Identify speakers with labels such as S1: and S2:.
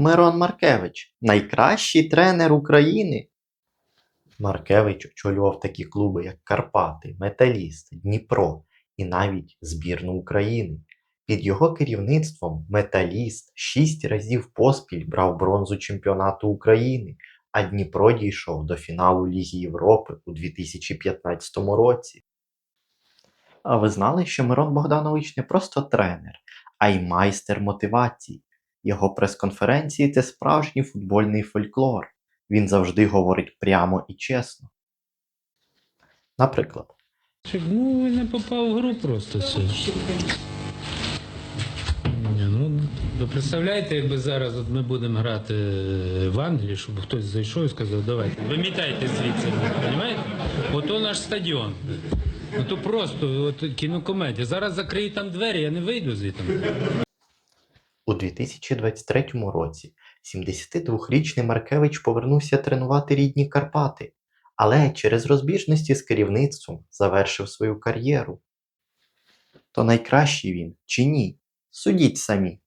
S1: Мирон Маркевич найкращий тренер України. Маркевич очолював такі клуби, як Карпати, Металіст, Дніпро і навіть збірну України. Під його керівництвом Металіст шість разів поспіль брав бронзу чемпіонату України, а Дніпро дійшов до фіналу Ліги Європи у 2015 році. А ви знали, що Мирон Богданович не просто тренер, а й майстер мотивації. Його прес-конференції це справжній футбольний фольклор. Він завжди говорить прямо і чесно. Наприклад,
S2: Ну, він не попав в гру просто. Ну, ви представляєте, якби зараз от ми будемо грати в Англії, щоб хтось зайшов і сказав, давайте, вимітайте звідси, розумієте? Ото наш стадіон. Ну то просто от, кінокомедія. Зараз закриють там двері, я не вийду звідти.
S1: У 2023 році 72-річний Маркевич повернувся тренувати рідні Карпати, але через розбіжності з керівництвом завершив свою кар'єру. То найкращий він чи ні? Судіть самі.